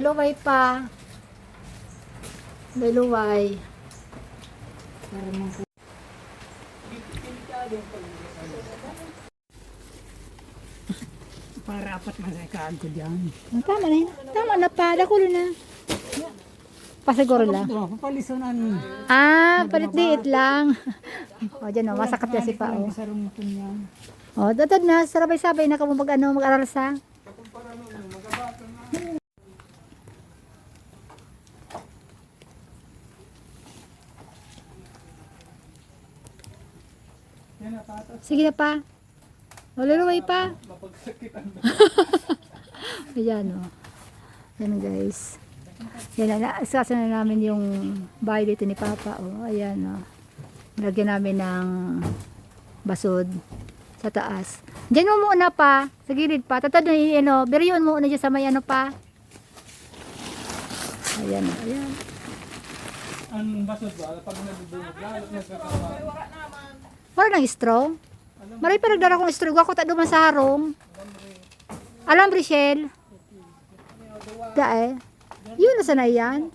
Luway pa. Luway. Para mo Para apat man ay kaagod yan. Ah, Tama na yun. Tama na pa. Dakulo na. Pasiguro lang. Ito, papalisunan. Ah, palit diit lang. o, dyan o. Masakit na si pa o. Sa. O, datad na. Sarabay-sabay na ka mag, ano, mag-aral sa. Sige na pa. O, luluway pa. Ayan o. Yan guys. Yan na. Naasasa na namin yung bahay dito ni Papa. O, ayan o. Lagyan namin ng basod sa taas. Diyan mo muna pa. Sa gilid pa. Tatad na yung ano. Biriyon mo muna dyan sa may ano pa. Ayan o. Ayan. Ang basod ba? Pag nabubulog, lalo na sa kawa. Wala ng straw. Maray pa nagdara kong straw. Ako ta duman sa harong. Alam, Richelle? Dae. Yun na sana yan.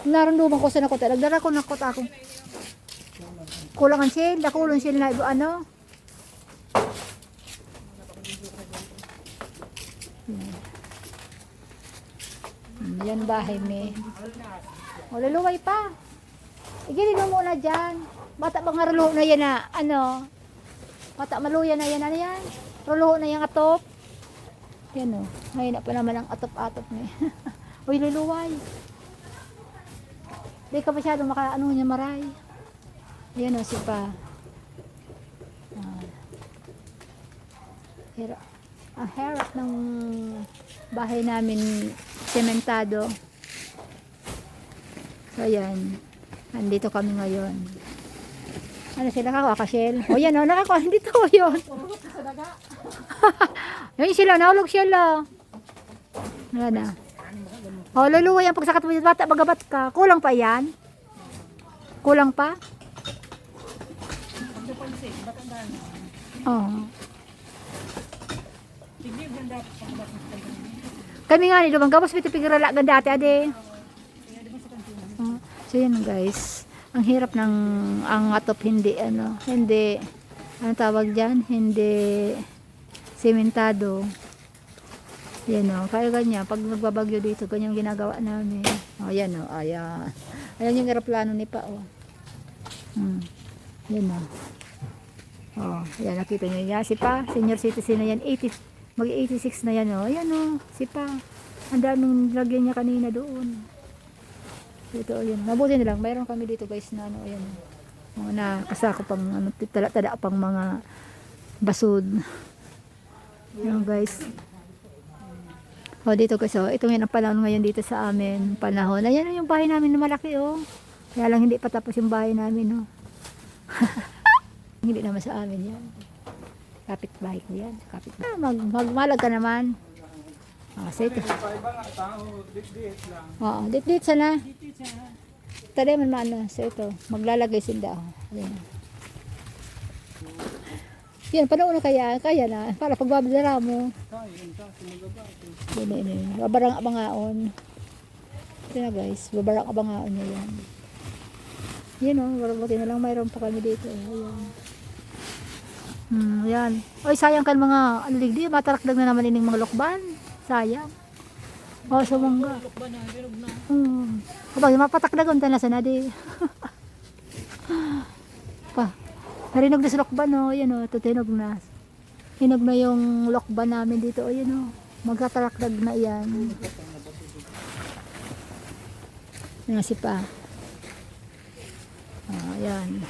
Naranduman ko sa nakota. Nagdara ko nakota ako. Kulang ang shell. Nakulong shell na iba ano. Yan. Hmm, Yan bahay me. O, luluway pa. Igilid mo muna dyan. Bata bang rulo na yan na, ano, bata maluya na yan, ano yan? Rulo na yan atop. Yan o. Ngayon na pa naman ang atop-atop na yan. Uy, luluway. Di ka masyado maka, ano niya, maray. Yan o, si pa. Ah. Hira, ang harap ng bahay namin sementado. So, ayan. Andito kami ngayon. Ano sila ka, Shell? O yan o, nakakuha. Dito yun. Yun sila, nahulog sila. Wala na. O, luluwa yan. Pagsakat mo bata, bagabat ka. Kulang pa yan? Kulang pa? Oo. Kami nga ni Lumang Gabos, pito pigirala ganda dati, ade. Oh, so yun guys. Ang hirap ng ang atop hindi ano, hindi ano tawag diyan, hindi sementado. Yan o, kaya ganyan, pag nagbabagyo dito, ganyan ginagawa namin. O, yan o, ayan. Ayan yung aeroplano ni Pa, o. Hmm. Yan o. O, yan, nakita niyo yan. Si Pa, senior citizen na yan, 80, mag-86 na yan o. Ayan o, si Pa. Ang daming lagyan niya kanina doon. Dito, ayun. Mabuti na lang. Mayroon kami dito guys na ano, ayan. Mga nakasako pang ano, tada pang mga basod. Ayan guys. O dito guys, oh. ito ngayon ang panahon ngayon dito sa amin. Panahon. Ayan yung bahay namin na malaki oh. Kaya lang hindi pa tapos yung bahay namin oh. hindi naman sa amin yan. Kapit bahay ko yan. Kapit ah, mag, magmalag ka naman. Ah, lang. Oo, dit-dit sana. Tadi man maano. So ito, maglalagay sila. Oh. Ayan. Yan, panahon na kaya, kaya na. Para pagbabadara mo. Yun, yun, yun. Babarang abangaon. Ito na guys, babarang abangaon niya yan. Yan o, oh, buti na lang mayroon pa kami dito. Ayan. Hmm, yan. Oy, sayang kan mga aligdi, matarakdag na naman ining mga lokban. Sayang. Oh, sumangga. Na, na. Hmm. Kapag mapatakdagon tayo na sa nadi. pa. Narinog na sa lokban, no? Yan, o. Tutinog na. Hinog na yung lokban namin dito. O, yan, o. Magkatarakdag na yan. Yan si pa. Ah, yan.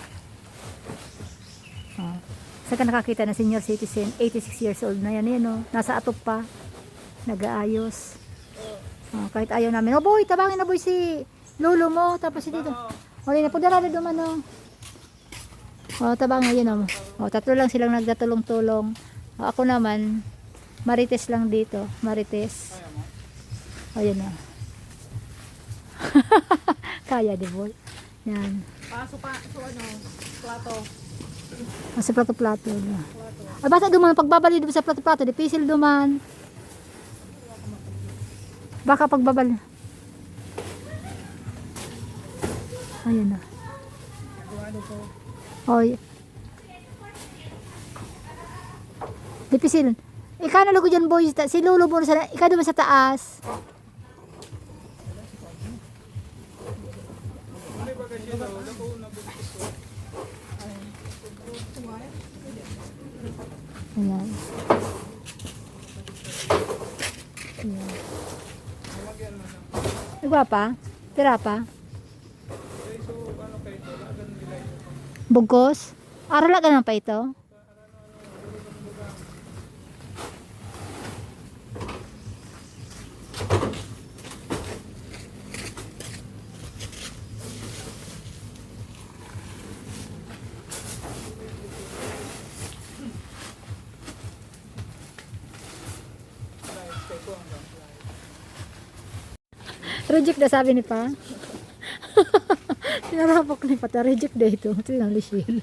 Ah. Saan ka nakakita na senior citizen, 86 years old na yan, yan, o. Nasa atop pa. Nag-aayos. Oh, kahit ayaw namin. Oh boy, tabangin na boy si lolo mo. Tapos si dito. O, na po darada duman oh. O, tabangin yun oh. O, tatlo lang silang nagtatulong-tulong. O, ako naman, marites lang dito. Marites. O, yun oh. Kaya di boy. Yan. Paso pa, so ano, plato. Sa plato-plato. Ay, basta duman, pagbabali sa plato-plato, di pisil duman. Baka pagbabal. Ayun na. Oy. Dipisil. Ikaw na lugo dyan, boys. Si Lolo mo sa, ikaw naman sa taas. Ayan. Ayan. Nagwa pa? Tira pa? Bugos? Arala ka lang pa ito? Reject na sabi ni pa. Sinarapok ni Pata. Reject na ito. Lichelle.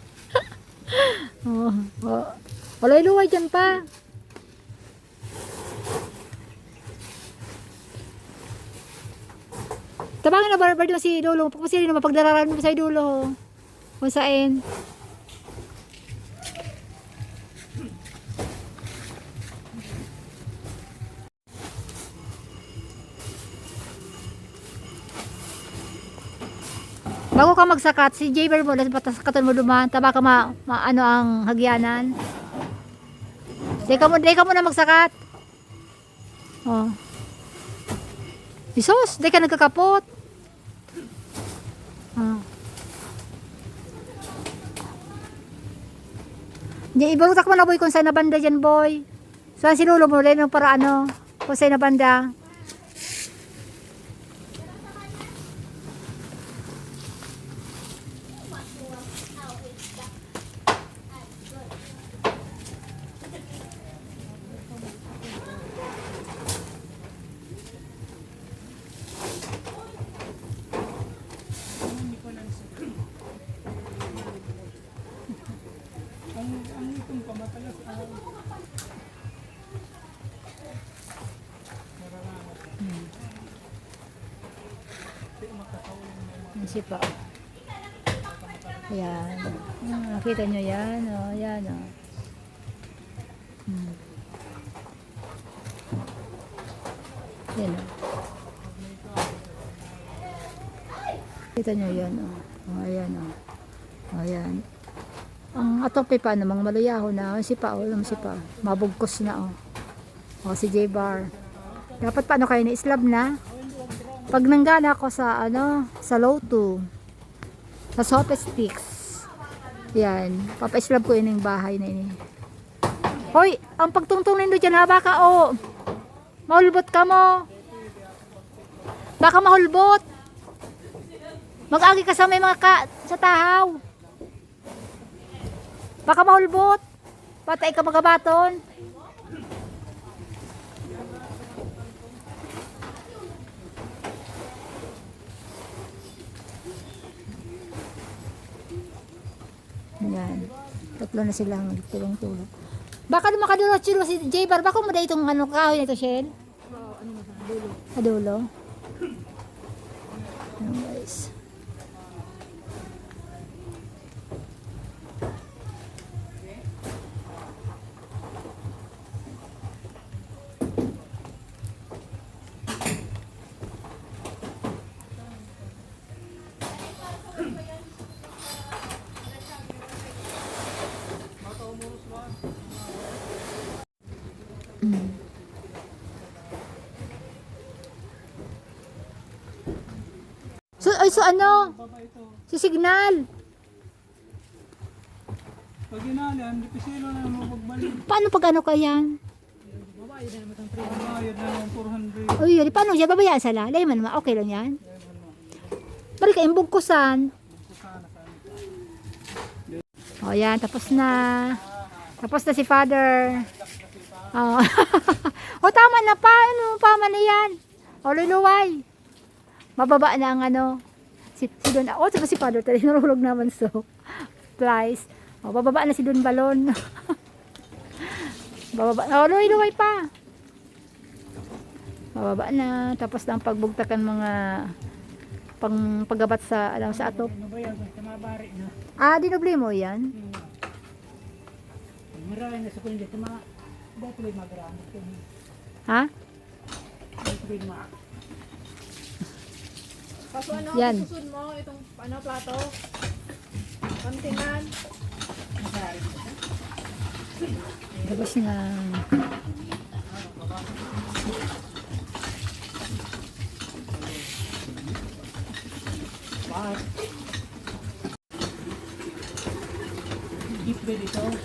oh, oh. Walay luway dyan pa. Tabangin na barbar mo si Lolo. Pagpasili naman pagdararan mo sa Dulo. Kung saan. Bago ka magsakat, si Jaber mo, dapat patasakatan mo duman, taba ka ma, ma- ano ang hagyanan. Di ka mo, di ka mo na magsakat. Oh. Isos, di ka nagkakapot. Oh. Di, ibarutak mo na boy kung saan na banda dyan boy. Saan sinulo mo rin para ano, kung saan na banda. Ang itong pamatalas, ah, Ang sipa. Ayan. Hmm, nakita nyo yan. Oh, yan. Oh. Hmm. Yan. Oh. Kita nyo yan. Oh. Oh, ayan. Oh. Oh, ayan. Ang atope pa namang malayaho na. Ang sipa. Oh, ang sipa. Mabugkos na. Oh. Oh, si J-Bar. Dapat paano kayo na islab na? Pag nanggana ako sa ano, sa Loto, sa soft sticks, yan, papaislab ko yun bahay na ini. Hoy, ang pagtungtong nindo dyan ha, baka o, mahulbot ka mo. Baka mahulbot. Mag-agi ka sa may mga ka, sa tahaw. Baka mahulbot. Patay ka magabaton. Yan. Tatlo na silang tulong-tulong. Baka naman chulo si J-Bar. Baka mo itong ano, kahoy na ito, Shell? Sa dulo. Ayan, So, ay, so ano? baba ito. Si Signal. Pag inalan, di pisilo na naman pagbalik. Paano pag ano kaya? Bayad na naman 400. Uy, yun. Paano siya? Babayaan sa lalay man naman. Okay lang yan. Balik ka, imbugkusan. O yan, tapos na. Tapos na si father. Oh. o tama na pa. Ano pa man yan? O luluway. Mababa na ang ano. Si, si Don. O, saka si father. Tali, narulog naman so. Flies. O, bababa na si Don Balon. bababa. O, luway-luway pa. Mababa na. Tapos na ang pagbugtakan mga pang paggabat sa alam sa atop. Ano. Ah, dinubli mo yan? Hmm. Marami na sa kundi. Sa may magrami. Ha? Dati may mga... Kaso ano, Yan. susun mo itong ano, plato? Pantingan. Tapos na. Bakit? Deep bed ito. Ano yan?